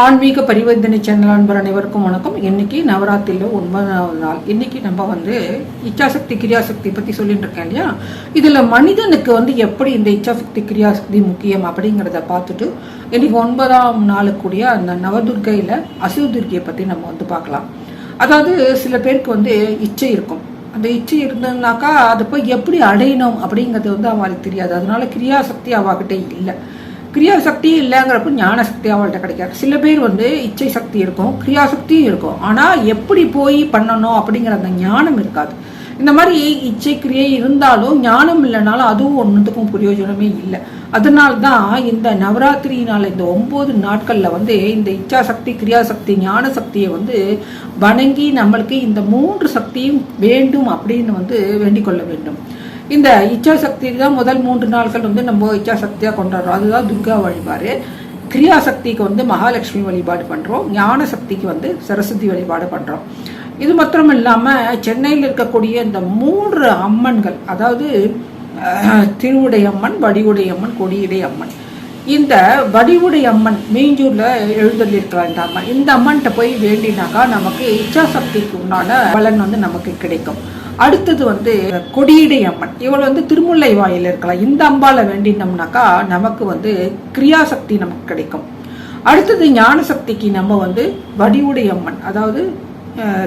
ஆன்மீக பரிவர்த்தனை சேனல் அன்பர் அனைவருக்கும் வணக்கம். இன்னைக்கு நவராத்திரியில் ஒன்பதாவது நாள். இன்னைக்கு நம்ம வந்து இச்சாசக்தி கிரியாசக்தி பற்றி சொல்லிட்டு இருக்கேன் இல்லையா? இதில் மனிதனுக்கு வந்து எப்படி இந்த இச்சாசக்தி கிரியாசக்தி முக்கியம் அப்படிங்கிறத பார்த்துட்டு இன்னைக்கு ஒன்பதாம் நாளுக்குரிய அந்த நவதுர்க்கையில் அசுதுர்க்கையை பற்றி நம்ம வந்து பார்க்கலாம். அதாவது சில பேருக்கு வந்து இச்சை இருக்கும். அந்த இச்சை இருந்ததுனாக்கா அதை போய் எப்படி அடையணும் அப்படிங்கிறது வந்து அவளுக்கு தெரியாது. அதனால கிரியாசக்தி அவகிட்ட இல்லை. கிரியா சக்தி இல்லைங்கிறப்ப ஞான சக்தி அவள்கிட்ட கிடைக்காது. சில பேர் வந்து இச்சை சக்தி இருக்கும் கிரியா சக்தியும் இருக்கும். ஆனால் எப்படி போய் பண்ணணும் அப்படிங்கிற அந்த ஞானம் இருக்காது. இந்த மாதிரி இச்சை கிரியை இருந்தாலும் ஞானம் இல்லைனாலும் அதுவும் ஒன்றுத்துக்கும் பிரயோஜனமே இல்லை. அதனால தான் இந்த நவராத்திரியினால் இந்த ஒம்பது நாட்களில் வந்து இந்த இச்சா சக்தி கிரியா சக்தி ஞான சக்தியை வந்து வணங்கி நம்மளுக்கு இந்த மூன்று சக்தியும் வேண்டும் அப்படின்னு வந்து வேண்டிக் கொள்ள வேண்டும். இந்த இச்சா சக்தி தான் முதல் மூன்று நாட்கள் வந்து நம்ம இச்சா சக்தியாக கொண்டாடுறோம். அதுதான் துர்கா வழிபாடு. கிரியா சக்திக்கு வந்து மகாலட்சுமி வழிபாடு பண்ணுறோம் ஞான சக்திக்கு வந்து சரஸ்வதி வழிபாடு பண்ணுறோம் இது மாத்திரம் இல்லாமல் சென்னையில் இருக்கக்கூடிய இந்த மூன்று அம்மன்கள் அதாவது திருவுடையம்மன் வடிவுடையம்மன் கொடியுடையம்மன் இந்த வடிவுடை அம்மன் மீஞ்சூரில் எழுதலிருக்கலாம் இந்த அம்மன் இந்த அம்மன்கிட்ட போய் வேண்டினாக்கா நமக்கு இச்சா சக்திக்கு உண்டான பலன் வந்து நமக்கு கிடைக்கும். அடுத்தது வந்து கொடியடை அம்மன். இவள் வந்து திருமுல்லை வாயில் இருக்கலாம். இந்த அம்பால வேண்டினோம்னாக்கா நமக்கு வந்து கிரியாசக்தி நமக்கு கிடைக்கும். அடுத்தது ஞான சக்திக்கு நம்ம வந்து வடிவுடை அம்மன். அதாவது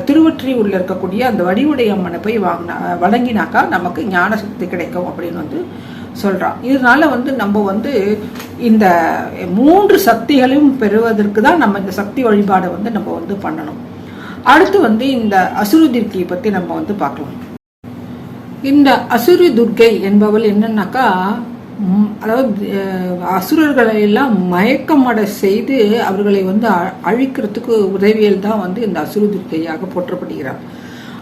திருவற்றி உள்ள இருக்கக்கூடிய அந்த வடிவுடை அம்மனை போய் வாங்கினா வணங்கினாக்கா நமக்கு ஞான சக்தி கிடைக்கும் அப்படின்னு வந்து சொல்றான். இதனால வந்து நம்ம வந்து இந்த மூன்று சக்திகளையும் பெறுவதற்கு தான் நம்ம இந்த சக்தி வழிபாடை வந்து நம்ம வந்து பண்ணணும். அடுத்து வந்து இந்த அசுருதிர்க்கியை பத்தி நம்ம வந்து பார்க்கலாம். இந்த அசுரி துர்க்கை என்பவள் என்னன்னாக்கா அதாவது அசுரர்களை எல்லாம் மயக்கமடை செய்து அவர்களை வந்து அ- அழிக்கிறதுக்கு உதவியல் தான் வந்து இந்த அசுரு துர்க்கையாக போற்றப்படுகிறார்.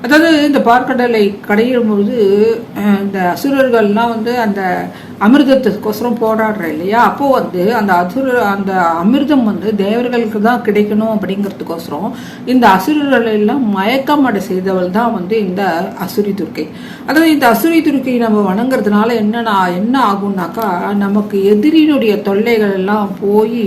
அதாவது இந்த பார்க்கடலை கடையிடும் பொழுது இந்த அசுரர்கள்லாம் வந்து அந்த அமிர்தத்துக்கோசரம் போராடுற இல்லையா? அப்போ வந்து அந்த அசுர அந்த அமிர்தம் வந்து தேவர்களுக்கு தான் கிடைக்கணும் அப்படிங்கிறதுக்கோசரம் இந்த அசுரர்கள் எல்லாம் மயக்கமடை செய்தவள் தான் வந்து இந்த அசுரி துர்க்கை. அதாவது இந்த அசுரி துர்க்கை நம்ம வணங்குறதுனால என்னன்னா என்ன ஆகும்னாக்கா நமக்கு எதிரியினுடைய தொல்லைகள் எல்லாம் போய்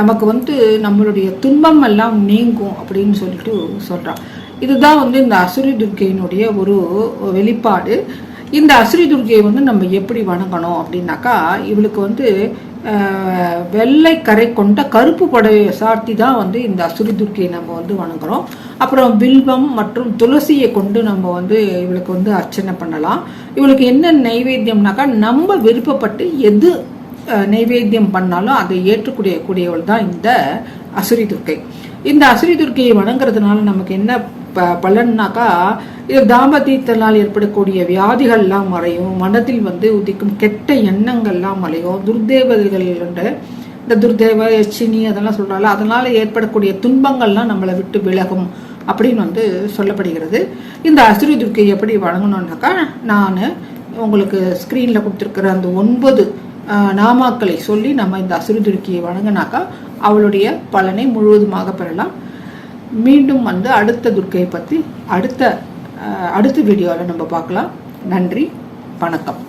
நமக்கு வந்து நம்மளுடைய துன்பம் எல்லாம் நீங்கும் அப்படின்னு சொல்லிட்டு சொல்றான். இதுதான் வந்து இந்த அசுரி துர்க்கையினுடைய ஒரு வெளிப்பாடு. இந்த அசுரி துர்க்கையை வந்து நம்ம எப்படி வணங்கணும் அப்படின்னாக்கா இவளுக்கு வந்து வெள்ளை கரை கொண்ட கருப்பு படையை சார்த்தி தான் வந்து இந்த அசுரி துர்க்கையை நம்ம வந்து வணங்குறோம். அப்புறம் வில்வம் மற்றும் துளசியை கொண்டு நம்ம வந்து இவளுக்கு வந்து அர்ச்சனை பண்ணலாம். இவளுக்கு என்ன நைவேத்தியம்னாக்கா நம்ம விருப்பப்பட்டு எது நைவேத்தியம் பண்ணாலும் அதை ஏற்றுக்கூடிய கூடியவள் தான் இந்த அசுரி துர்க்கை. இந்த அசுரி துர்க்கையை வணங்குறதுனால நமக்கு என்ன ப பலன்னாக்கா இது தாம்பத்தியத்தினால் ஏற்படக்கூடிய வியாதிகள்லாம் மறையும் மனதில் வந்து உதிக்கும் கெட்ட எண்ணங்கள்லாம் மறையும் துர்தேவதைகள் உண்டு இந்த துர்தேவ எச்சினி அதெல்லாம் சொல்றாங்க அதனால ஏற்படக்கூடிய துன்பங்கள்லாம் நம்மளை விட்டு விலகும் அப்படின்னு வந்து சொல்லப்படுகிறது. இந்த அசுரி துர்க்கை எப்படி வழங்கணும்னாக்கா நான் உங்களுக்கு ஸ்க்ரீனில் கொடுத்துருக்குற அந்த ஒன்பது நாமாக்களை சொல்லி நம்ம இந்த அசுரதுருக்கியை வணங்கினாக்கா அவளுடைய பலனை முழுவதுமாக பெறலாம். மீண்டும் வந்து அடுத்த துர்க்கையை பற்றி அடுத்த அடுத்த வீடியோவில் நம்ம பார்க்கலாம். நன்றி வணக்கம்.